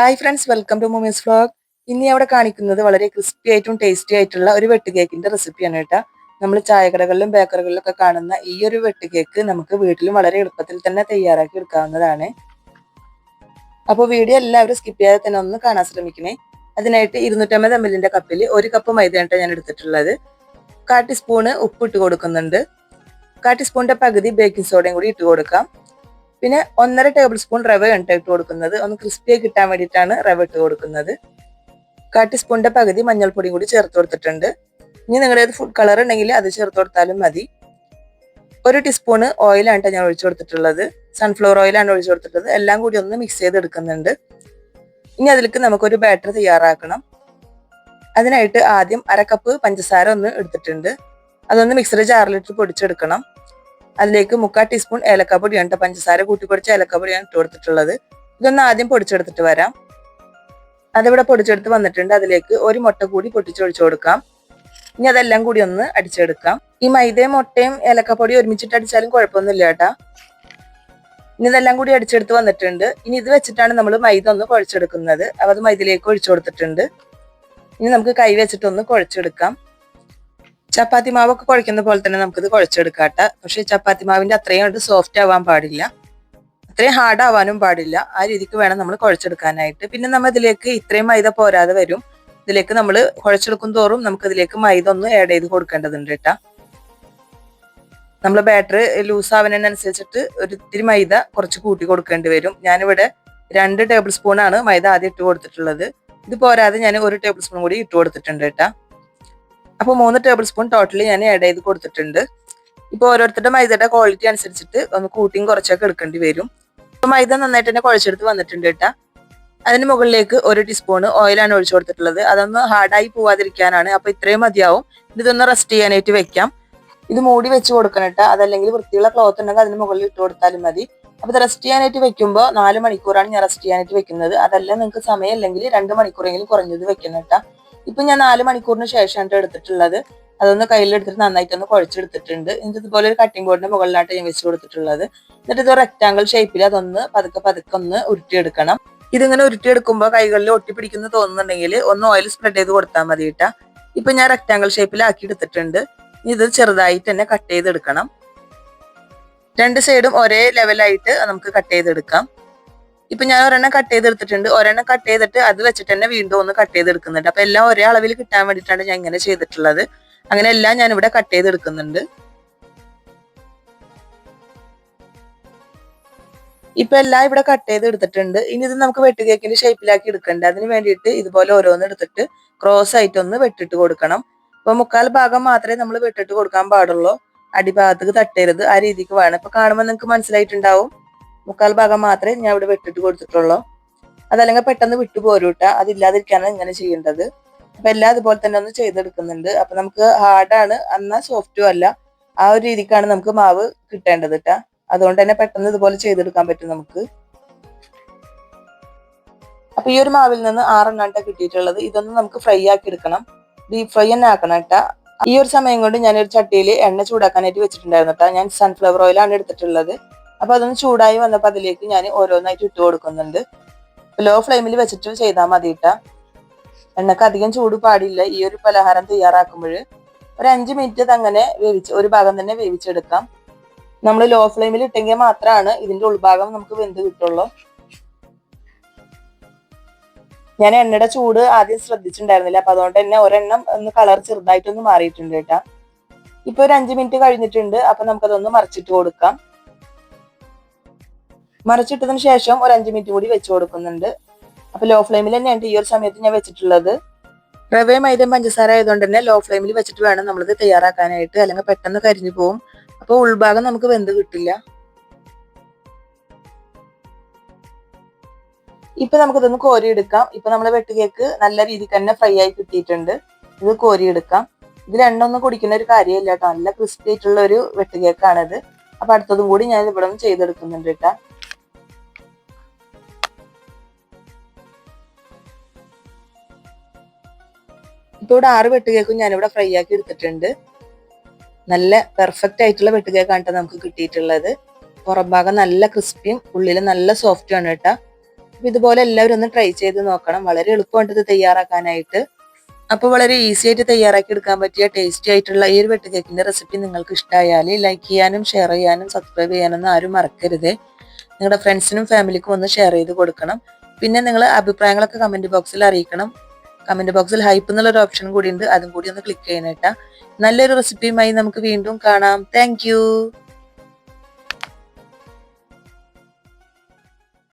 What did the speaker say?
Hi friends welcome to Moomi's vlog ഇനി അവിടെ കാണിക്കുന്നത് വളരെ ക്രിസ്പി ആയിട്ടും ടേസ്റ്റി ആയിട്ടുള്ള ഒരു വെട്ട് കേക്കിന്റെ റെസിപ്പിയാണ് കേട്ടോ. നമ്മൾ ചായക്കടകളിലും ബേക്കറികളിലും ഒക്കെ കാണുന്ന ഈ ഒരു വെട്ട് കേക്ക് നമുക്ക് വീട്ടിലും വളരെ എളുപ്പത്തിൽ തന്നെ തയ്യാറാക്കി എടുക്കാവുന്നതാണ്. അപ്പോൾ വീഡിയോ എല്ലാവരും സ്കിപ്പ് ചെയ്യാതെ തന്നെ ഒന്ന് കാണാൻ ശ്രമിക്കണേ. അതിനായിട്ട് ഇരുന്നൂറ്റമ്പത് എം എല്ലിന്റെ കപ്പിൽ ഒരു കപ്പ് മൈദയാണ് ഞാൻ എടുത്തിട്ടുള്ളത്. കാ ടീസ്പൂണ് ഉപ്പ് ഇട്ട് കൊടുക്കുന്നുണ്ട്. കാ ടീസ്പൂണിന്റെ പകുതി ബേക്കിംഗ് സോഡയും കൂടി ഇട്ട് കൊടുക്കാം. പിന്നെ ഒന്നര ടേബിൾ സ്പൂൺ റവ ഉണ്ട് ഇട്ട് കൊടുക്കുന്നത്. ഒന്ന് ക്രിസ്പി ആയി കിട്ടാൻ വേണ്ടിയിട്ടാണ് റവ ഇട്ട് കൊടുക്കുന്നത്. കാ ടീസ്പൂണിന്റെ പകുതി മഞ്ഞൾപ്പൊടിയും കൂടി ചേർത്ത് കൊടുത്തിട്ടുണ്ട്. ഇനി നിങ്ങളുടെ ഫുഡ് കളർ ഉണ്ടെങ്കിൽ അത് ചേർത്ത് കൊടുത്താലും മതി. ഒരു ടീസ്പൂണ് ഓയിലാണ് ഞാൻ ഒഴിച്ചു കൊടുത്തിട്ടുള്ളത്. സൺഫ്ലവർ ഓയിലാണ് ഒഴിച്ചു കൊടുത്തിട്ടുള്ളത്. എല്ലാം കൂടി ഒന്ന് മിക്സ് ചെയ്ത് എടുക്കുന്നുണ്ട്. ഇനി അതിലേക്ക് നമുക്കൊരു ബാറ്റർ തയ്യാറാക്കണം. അതിനായിട്ട് ആദ്യം അര കപ്പ് പഞ്ചസാര ഒന്ന് എടുത്തിട്ടുണ്ട്. അതൊന്ന് മിക്സർ ജാറിലിട്ട് പൊടിച്ചെടുക്കണം. അതിലേക്ക് മുക്കാൽ ടീസ്പൂൺ ഏലക്കാപ്പൊടിയാണ് കേട്ടോ പഞ്ചസാര കൂട്ടി പൊടിച്ച ഏലക്കാപ്പൊടിയാണ് ഇട്ട് കൊടുത്തിട്ടുള്ളത്. ഇതൊന്ന് ആദ്യം പൊടിച്ചെടുത്തിട്ട് വരാം. അതിവിടെ പൊടിച്ചെടുത്ത് വന്നിട്ടുണ്ട്. അതിലേക്ക് ഒരു മുട്ട കൂടി പൊട്ടിച്ചൊഴിച്ചു കൊടുക്കാം. ഇനി അതെല്ലാം കൂടി ഒന്ന് അടിച്ചെടുക്കാം. ഈ മൈദയും മുട്ടയും ഏലക്കപ്പൊടി ഒരുമിച്ചിട്ട് അടിച്ചാലും കുഴപ്പമൊന്നുമില്ല കേട്ടാ. ഇനി ഇതെല്ലാം കൂടി അടിച്ചെടുത്ത് വന്നിട്ടുണ്ട്. ഇനി ഇത് വെച്ചിട്ടാണ് നമ്മൾ മൈദ ഒന്ന് കുഴച്ചെടുക്കുന്നത്. അപ്പൊ അത് മൈദയിലേക്ക് ഒഴിച്ചു കൊടുത്തിട്ടുണ്ട്. ഇനി നമുക്ക് കൈ വെച്ചിട്ടൊന്ന് കുഴച്ചെടുക്കാം. ചപ്പാത്തി മാവൊക്കെ കുഴക്കുന്ന പോലെ തന്നെ നമുക്കിത് കുഴച്ചെടുക്കാട്ട. പക്ഷെ ചപ്പാത്തി മാവിന്റെ അത്രയും കണ്ട് സോഫ്റ്റ് ആവാൻ പാടില്ല. അത്രയും ഹാർഡ് ആവാനും പാടില്ല. ആ രീതിക്ക് വേണം നമ്മൾ കുഴച്ചെടുക്കാനായിട്ട്. പിന്നെ നമ്മൾ ഇതിലേക്ക് ഇത്രയും മൈദ പോരാതെ വരും. ഇതിലേക്ക് നമ്മൾ കുഴച്ചെടുക്കും തോറും നമുക്ക് ഇതിലേക്ക് മൈദ ഒന്ന് ആഡ് ചെയ്ത് കൊടുക്കേണ്ടതുണ്ട് കേട്ടാ നമ്മൾ ബാറ്റർ ലൂസ് ആവുന്നതിനനുസരിച്ചിട്ട് ഒരു ഇത്തിരി മൈദ കുറച്ച് കൂട്ടി കൊടുക്കേണ്ടി വരും. ഞാനിവിടെ രണ്ട് ടേബിൾ സ്പൂണാണ് മൈദ ആദ്യം ഇട്ട് കൊടുത്തിട്ടുള്ളത്. ഇത് പോരാതെ ഞാൻ ഒരു ടേബിൾ സ്പൂൺ കൂടി ഇട്ട് കൊടുത്തിട്ടുണ്ട് കേട്ടാ അപ്പോൾ മൂന്ന് ടേബിൾ സ്പൂൺ ടോട്ടലി ഞാൻ ആഡ് ചെയ്ത് കൊടുത്തിട്ടുണ്ട്. ഇപ്പോൾ ഓരോരുത്തരുടെ മൈദയുടെ ക്വാളിറ്റി അനുസരിച്ചിട്ട് ഒന്ന് കൂട്ടിയും കുറച്ചൊക്കെ എടുക്കേണ്ടി വരും. അപ്പോൾ മൈദ നന്നായിട്ട് തന്നെ കുഴച്ചെടുത്ത് വന്നിട്ടുണ്ട് കേട്ടാ. അതിന് മുകളിലേക്ക് ഒരു ടീസ്പൂൺ ഓയിലാണ് ഒഴിച്ചു കൊടുത്തിട്ടുള്ളത്. അതൊന്ന് ഹാർഡായി പോവാതിരിക്കാനാണ്. അപ്പോൾ ഇത്രയും മതിയാവും. ഇതൊന്ന് റെസ്റ്റ് ചെയ്യാനായിട്ട് വെക്കാം. ഇത് മൂടി വെച്ച് കൊടുക്കണം കേട്ടോ. അതല്ലെങ്കിൽ വൃത്തിയുള്ള ക്ലോത്ത് ഉണ്ടെങ്കിൽ അതിന് മുകളിൽ ഇട്ട് കൊടുത്താലും മതി. അപ്പോൾ ഇത് റെസ്റ്റ് ചെയ്യാനായിട്ട് വെക്കുമ്പോൾ നാല് മണിക്കൂറാണ് ഞാൻ റെസ്റ്റ് ചെയ്യാനായിട്ട് വെക്കുന്നത്. അതല്ല നിങ്ങൾക്ക് സമയമില്ലെങ്കിൽ രണ്ട് മണിക്കൂറെങ്കിലും കുറഞ്ഞത് വെക്കണം കേട്ടോ. ഇപ്പൊ ഞാൻ നാല് മണിക്കൂറിന് ശേഷമാണ് എടുത്തിട്ടുള്ളത്. അതൊന്ന് കയ്യിലെടുത്തിട്ട് നന്നായിട്ടൊന്ന് കുഴച്ചെടുത്തിട്ടുണ്ട്. എന്നിട്ട് ഇതുപോലെ ഒരു കട്ടിംഗ് ബോർഡിന്റെ മുകളിലായിട്ട് ഞാൻ വെച്ച് കൊടുത്തിട്ടുള്ളത്. എന്നിട്ട് ഇത് റെക്ടാങ്കിൾ ഷേപ്പിൽ അതൊന്ന് പതുക്കെ പതുക്കെ ഒന്ന് ഉരുട്ടിയെടുക്കണം. ഇതിങ്ങനെ ഉരുട്ടിയെടുക്കുമ്പോൾ കൈകളിൽ ഒട്ടിപ്പിടിക്കുന്ന തോന്നുന്നുണ്ടെങ്കിൽ ഒന്ന് ഓയിൽ സ്പ്രെഡ് ചെയ്ത് കൊടുത്താൽ മതി കേട്ടാ ഇപ്പൊ ഞാൻ റെക്ടാങ്കിൾ ഷേപ്പിലാക്കി എടുത്തിട്ടുണ്ട്. ഇത് ചെറുതായിട്ട് തന്നെ കട്ട് ചെയ്തെടുക്കണം. രണ്ട് സൈഡും ഒരേ ലെവലായിട്ട് നമുക്ക് കട്ട് ചെയ്തെടുക്കാം. ഇപ്പൊ ഞാൻ ഒരെണ്ണം കട്ട് ചെയ്തെടുത്തിട്ടുണ്ട്. ഒരെണ്ണം കട്ട് ചെയ്തിട്ട് അത് വെച്ചിട്ട് തന്നെ വീണ്ടും ഒന്ന് കട്ട് ചെയ്തെടുക്കുന്നുണ്ട്. അപ്പൊ എല്ലാം ഒരേ അളവിൽ കിട്ടാൻ വേണ്ടിയിട്ടാണ് ഞാൻ ഇങ്ങനെ ചെയ്തിട്ടുള്ളത്. അങ്ങനെ എല്ലാം ഞാൻ ഇവിടെ കട്ട് ചെയ്തെടുക്കുന്നുണ്ട്. ഇപ്പൊ എല്ലാം ഇവിടെ കട്ട് ചെയ്ത് എടുത്തിട്ടുണ്ട് ഇനി ഇത് നമുക്ക് വെട്ടുകേക്കിന്റെ ഷേപ്പിലാക്കി എടുക്കണ്ട? അതിന് വേണ്ടിയിട്ട് ഇതുപോലെ ഓരോന്ന് എടുത്തിട്ട് ക്രോസ് ആയിട്ട് ഒന്ന് വെട്ടിട്ട് കൊടുക്കണം. അപ്പൊ മുക്കാൽ ഭാഗം മാത്രമേ നമ്മൾ വെട്ടിട്ട് കൊടുക്കാൻ പാടുള്ളൂ. അടിഭാഗത്തേക്ക് തട്ടരുത്. ആ രീതിക്ക് വേണം. ഇപ്പൊ കാണുമ്പോൾ നിങ്ങൾക്ക് മനസ്സിലായിട്ടുണ്ടാവും. മുക്കാൽ ഭാഗം മാത്രമേ ഞാൻ ഇവിടെ വെട്ടിട്ട് കൊടുത്തിട്ടുള്ളൂ. അതല്ലെങ്കിൽ പെട്ടെന്ന് വിട്ടു പോരൂട്ട അതില്ലാതിരിക്കാനാണ് ഇങ്ങനെ ചെയ്യേണ്ടത്. അപ്പൊ എല്ലാം അതുപോലെ തന്നെ ഒന്ന് ചെയ്തെടുക്കുന്നുണ്ട്. അപ്പൊ നമുക്ക് ഹാർഡാണ് എന്നാൽ സോഫ്റ്റും അല്ല. ആ ഒരു രീതിക്കാണ് നമുക്ക് മാവ് കിട്ടേണ്ടത് കേട്ടാ അതുകൊണ്ട് തന്നെ പെട്ടെന്ന് ഇതുപോലെ ചെയ്തെടുക്കാൻ പറ്റും നമുക്ക്. അപ്പൊ ഈ ഒരു മാവിൽ നിന്ന് ആറെണ്ണാട്ട കിട്ടിയിട്ടുള്ളത്. ഇതൊന്ന് നമുക്ക് ഫ്രൈ ആക്കി എടുക്കണം. ഡീപ് ഫ്രൈ തന്നെ ആക്കണം കേട്ടാ ഈ ഒരു സമയം കൊണ്ട് ഞാനൊരു ചട്ടിയിൽ എണ്ണ ചൂടാക്കാനായിട്ട് വെച്ചിട്ടുണ്ടായിരുന്നു കേട്ടോ ഞാൻ സൺഫ്ലവർ ഓയിലാണ് എടുത്തിട്ടുള്ളത്. അപ്പൊ അതൊന്ന് ചൂടായി വന്നപ്പോ അതിലേക്ക് ഞാൻ ഓരോന്നായിട്ട് ഇട്ട് കൊടുക്കുന്നുണ്ട്. ലോ ഫ്ലെയിമിൽ വെച്ചിട്ട് ചെയ്താൽ മതി കേട്ടാ എണ്ണക്ക് അധികം ചൂട് പാടില്ല. ഈ ഒരു പലഹാരം തയ്യാറാക്കുമ്പോൾ ഒരു അഞ്ച് മിനിറ്റ് അങ്ങനെ വേവിച്ച് ഒരു ഭാഗം തന്നെ വേവിച്ചെടുക്കാം. നമ്മൾ ലോ ഫ്ലെയിമിൽ ഇട്ടെങ്കിൽ മാത്രമാണ് ഇതിന്റെ ഉൾഭാഗം നമുക്ക് വെന്ത് കിട്ടുള്ളൂ. ഞാൻ എണ്ണയുടെ ചൂട് ആദ്യം ശ്രദ്ധിച്ചിട്ടുണ്ടായിരുന്നില്ല. അപ്പൊ അതുകൊണ്ട് തന്നെ ഒരെണ്ണം ഒന്ന് കളർ ചെറുതായിട്ടൊന്ന് മാറിയിട്ടുണ്ട് കേട്ടാ. ഇപ്പൊ ഒരു അഞ്ചു മിനിറ്റ് കഴിഞ്ഞിട്ടുണ്ട്. അപ്പൊ നമുക്കതൊന്ന് മറിച്ചിട്ട് കൊടുക്കാം. മറിച്ചിട്ടതിന് ശേഷം ഒരു അഞ്ച് മിനിറ്റ് കൂടി വെച്ച് കൊടുക്കുന്നുണ്ട്. അപ്പൊ ലോ ഫ്ലെയിമിൽ തന്നെയാണ് ഈ ഒരു സമയത്ത് ഞാൻ വെച്ചിട്ടുള്ളത്. റവേ മൈദ പഞ്ചസാര ആയതുകൊണ്ട് തന്നെ ലോ ഫ്ലെയിമിൽ വെച്ചിട്ട് വേണം നമ്മളിത് തയ്യാറാക്കാനായിട്ട്. അല്ലെങ്കിൽ പെട്ടെന്ന് കരിഞ്ഞു പോകും അപ്പോൾ ഉൾഭാഗം നമുക്ക് വെന്ത് കിട്ടില്ല. ഇപ്പൊ നമുക്കിതൊന്ന് കോരിയെടുക്കാം. ഇപ്പൊ നമ്മുടെ വെട്ടുകേക്ക് നല്ല രീതിക്ക് തന്നെ ഫ്രൈ ആയി കിട്ടിയിട്ടുണ്ട്. ഇത് കോരിയെടുക്കാം. ഇതിൽ എണ്ണ ഒന്നും കുടിക്കുന്ന ഒരു കാര്യമില്ല കേട്ടോ. നല്ല ക്രിസ്പി ആയിട്ടുള്ള ഒരു വെട്ടുകേക്കാണിത് അപ്പൊ അടുത്തതും കൂടി ഞാൻ ഇവിടെ നിന്ന് ചെയ്തെടുക്കുന്നുണ്ട് കേട്ടോ. ഇപ്പൊ ഇവിടെ ആറ് വെട്ടുകേക്കും ഞാനിവിടെ ഫ്രൈ ആക്കി എടുത്തിട്ടുണ്ട്. നല്ല പെർഫെക്റ്റ് ആയിട്ടുള്ള വെട്ട് വെട്ടുകേക്കാണ് നമുക്ക് കിട്ടിയിട്ടുള്ളത്. പുറം ഭാഗം നല്ല ക്രിസ്പിയും ഉള്ളിൽ നല്ല സോഫ്റ്റും ആണ് കേട്ടോ അപ്പൊ ഇതുപോലെ എല്ലാവരും ഒന്ന് ട്രൈ ചെയ്ത് നോക്കണം. വളരെ എളുപ്പമുണ്ട് ഇത് തയ്യാറാക്കാനായിട്ട്. അപ്പോൾ വളരെ ഈസി ആയിട്ട് തയ്യാറാക്കി എടുക്കാൻ പറ്റിയ ടേസ്റ്റി ആയിട്ടുള്ള ഈ ഒരു വെട്ട് കേക്കിന്റെ റെസിപ്പി നിങ്ങൾക്ക് ഇഷ്ടമായാൽ ലൈക്ക് ചെയ്യാനും ഷെയർ ചെയ്യാനും സബ്സ്ക്രൈബ് ചെയ്യാനൊന്നും ആരും മറക്കരുത്. നിങ്ങളുടെ ഫ്രണ്ട്സിനും ഫാമിലിക്കും ഒന്ന് ഷെയർ ചെയ്ത് കൊടുക്കണം. പിന്നെ നിങ്ങൾ അഭിപ്രായങ്ങളൊക്കെ കമന്റ് ബോക്സിൽ അറിയിക്കണം. കമന്റ് ബോക്സിൽ ഹൈപ്പ് എന്നുള്ള ഒരു ഓപ്ഷൻ കൂടി ഉണ്ട്. അതും കൂടി ഒന്ന് ക്ലിക്ക് ചെയ്യണേട്ടാ. നല്ലൊരു റെസിപ്പിയുമായി നമുക്ക് വീണ്ടും കാണാം. താങ്ക്